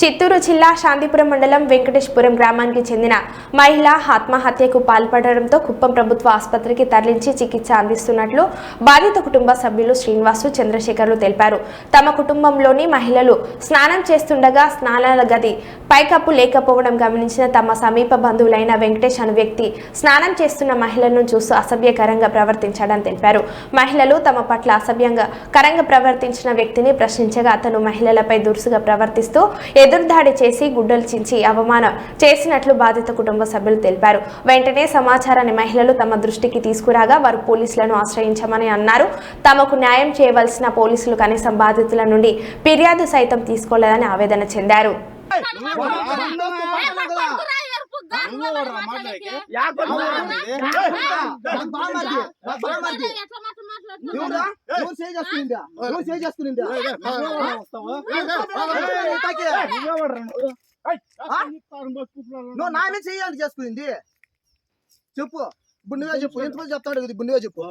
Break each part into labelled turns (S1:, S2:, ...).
S1: చిత్తూరు జిల్లా శాంతిపురం మండలం వెంకటేశ్వరం గ్రామానికి చెందిన మహిళ ఆత్మహత్యకు పాల్పడడంతో కుప్పం ప్రభుత్వ ఆసుపత్రికి తరలించి చికిత్స అందిస్తున్నట్లు బాధిత కుటుంబ సభ్యులు శ్రీనివాసు చంద్రశేఖర్లు తెలిపారు. తమ కుటుంబంలోని మహిళలు స్నానం చేస్తుండగా స్నానాల గది పైకప్పు లేకపోవడం గమనించిన తమ సమీప బంధువులైన వెంకటేష్ అను వ్యక్తి స్నానం చేస్తున్న మహిళలను చూస్తూ అసభ్యకరంగా ప్రవర్తించాడని తెలిపారు. మహిళలు తమ పట్ల అసభ్యంగా కరంగా ప్రవర్తించిన వ్యక్తిని ప్రశ్నించగా అతను మహిళలపై దురుసుగా ప్రవర్తిస్తూ ఎదురుదాడి చేసి గుడ్డలు చించి అవమానం చేసినట్లు బాధిత కుటుంబ సభ్యులు తెలిపారు వెంటనే సమాచారాన్ని మహిళలు తమ దృష్టికి తీసుకురాగా వారు పోలీసులను ఆశ్రయించమని అన్నారు తమకు న్యాయం చేయవలసిన పోలీసులు కనీసం బాధితుల నుండి ఫిర్యాదు సైతం తీసుకోలేదని ఆవేదన చెందారు
S2: చేసుకునిందా? చేసుకునిందా? ఆ? నువ్వు నా మీద చేయాలి చేసుకునింది చెప్పు ఇప్పుడు నువ్వే చెప్పు ఎంతమంది చెప్తాడు ఇప్పుడు నువ్వే చెప్పు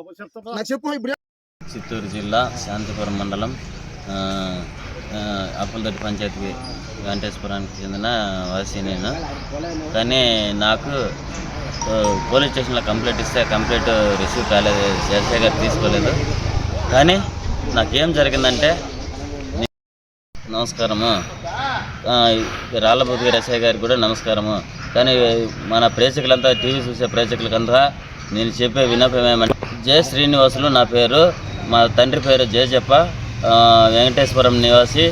S2: చెప్పు ఇప్పుడు
S3: చిత్తూరు జిల్లా శాంతిపురం మండలం అప్పులదొడ్డి పంచాయతీ వెంకటేశ్వరానికి చెందిన వాసి నేను కానీ నాకు పోలీస్ స్టేషన్లో కంప్లైంట్ ఇస్తే కంప్లైంట్ రిసీవ్ కాలేదు ఎస్ఐ గారు తీసుకోలేదు. కానీ నాకేం జరిగిందంటే నమస్కారము. రాళ్ళబుద్ధి రసయ్య గారి గారికి కూడా నమస్కారము. కానీ మన ప్రేక్షకులంతా టీవీ చూసే ప్రేక్షకులకంతా నేను చెప్పే విన్నపం ఏమంటే జయ శ్రీనివాసులు నా పేరు మా తండ్రి పేరు జయజప్ప వెంకటేశ్వరం నివాసి.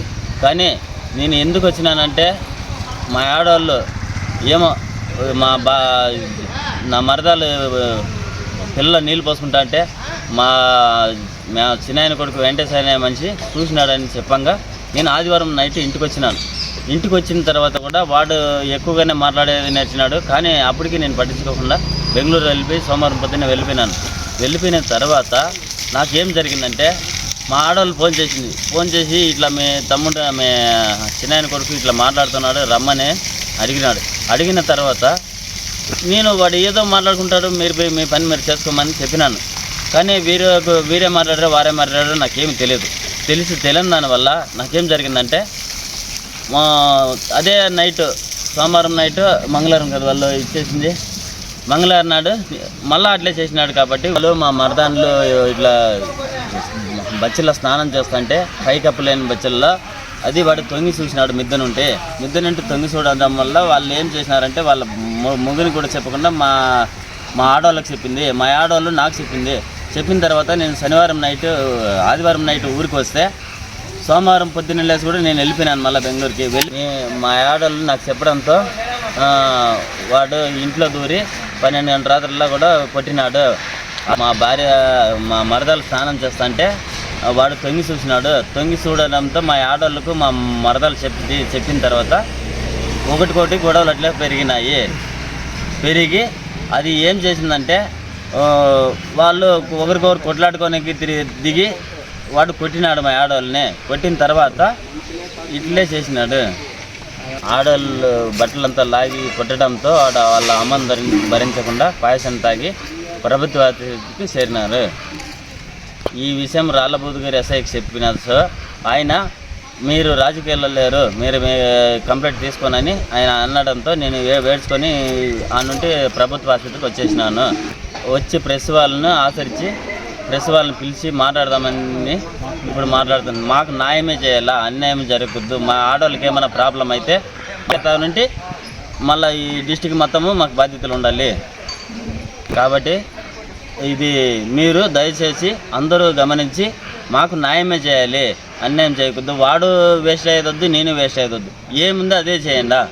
S3: కానీ నేను ఎందుకు వచ్చినానంటే మా ఆడవాళ్ళు ఏమో మా బా నా మరదాలు పిల్లలు నీళ్ళు పోసుకుంటా అంటే మా మా చిన్నాయన కొడుకు వెంకటేశ్వర అనే మనిషి చూసినాడని చెప్పంగా. నేను ఆదివారం నైట్ ఇంటికి వచ్చినాను. ఇంటికి వచ్చిన తర్వాత కూడా వాడు ఎక్కువగానే మాట్లాడేది నేర్చినాడు. కానీ అప్పటికి నేను పట్టించుకోకుండా బెంగళూరు వెళ్ళిపోయి సోమవారం పొద్దున్న వెళ్ళిపోయినాను. వెళ్ళిపోయిన తర్వాత నాకేం జరిగిందంటే మా ఆడవాళ్ళు ఫోన్ చేసింది. ఫోన్ చేసి ఇట్లా మీ తమ్ముడు మీ చిన్నాయన కొడుకు ఇట్లా మాట్లాడుతున్నాడు రమ్మని అడిగినాడు. అడిగిన తర్వాత నేను వాడు ఏదో మాట్లాడుకుంటాడు మీరు పోయి మీ పని మీరు చేసుకోమని చెప్పినాను. కానీ వీరు వీరే మాట్లాడారు వారే మాట్లాడారు నాకేమి తెలియదు. తెలిసి తెలియని దానివల్ల నాకేం జరిగిందంటే మా అదే నైట్ సోమవారం నైట్ మంగళవారం కదా వాళ్ళు ఇచ్చేసింది. మంగళవారం నాడు మళ్ళీ అట్లే చేసినాడు కాబట్టి వాళ్ళు మా మరదాన్లు ఇట్లా బచ్చల్లో స్నానం చేస్తుంటే పైకప్పు లేని బచ్చల్లో అది వాడు తొంగి చూసినాడు మిద్దనుంటే మిద్దనుంటే తొంగి చూడడం వల్ల వాళ్ళు ఏం చేసినారంటే వాళ్ళ ము- ముగ్గుని కూడా చెప్పకుండా మా మా ఆడవాళ్ళకి చెప్పింది. మా ఆడవాళ్ళు నాకు చెప్పింది. చెప్పిన తర్వాత నేను శనివారం నైట్ ఆదివారం నైట్ ఊరికి వస్తే సోమవారం పొద్దున్న లేసి కూడా నేను వెళ్ళిపోయినాను మళ్ళీ బెంగళూరుకి. వెళ్ళి మా ఆడవాళ్ళు నాకు చెప్పడంతో వాడు ఇంట్లో దూరి పన్నెండు గంటల రాత్రుల్లో కూడా కొట్టినాడు. మా భార్య మా మరదలు స్నానం చేస్తుంటే అంటే వాడు తొంగి చూసినాడు తొంగి చూడడంతో మా ఆడవాళ్ళకు మా మరదలు చెప్పి చెప్పిన తర్వాత ఒకటికొకటి గొడవలు అట్లా పెరిగినాయి. పెరిగి అది ఏం చేసిందంటే వాళ్ళు ఒకరికొకరు కొట్లాడుకోనికి తిరిగి దిగి వాడు కొట్టినాడు మా ఆడవాళ్ళని కొట్టిన తర్వాత ఇట్లే చేసినాడు. ఆడవాళ్ళు బట్టలంతా లాగి కొట్టడంతో ఆడ వాళ్ళ అమ్మను భరించకుండా పాయసం తాగి ప్రభుత్వానికి చేరినారు. ఈ విషయం రాళ్ళబూదు గారి ఎస్ఐకి చెప్పినారు సో ఆయన మీరు రాజకీయాల్లో లేరు మీరు మీ కంప్లైంట్ తీసుకోనని ఆయన అనడంతో నేను వేడ్చుకొని ఆ నుండి ప్రభుత్వ ఆసుపత్రికి వచ్చేసినాను. వచ్చి ప్రెస్ వాళ్ళను ఆచరించి ప్రెస్ వాళ్ళని పిలిచి మాట్లాడదామని ఇప్పుడు మాట్లాడుతున్నాను మాకు న్యాయమే చేయాలా? అన్యాయం జరగద్దు మా ఆడవాళ్ళకి ఏమైనా ప్రాబ్లం అయితే నుండి మళ్ళీ ఈ డిస్టిక్ మొత్తము మాకు బాధ్యతలు ఉండాలి. కాబట్టి ఇది మీరు దయచేసి అందరూ గమనించి మాకు న్యాయమే చేయాలి అన్యాయం చేయకూడదు. వాడు వేస్ట్ అయ్యేదొద్దు నేను వేస్ట్ అయ్యేదొద్దు. ఏముందో అదే చేయండా.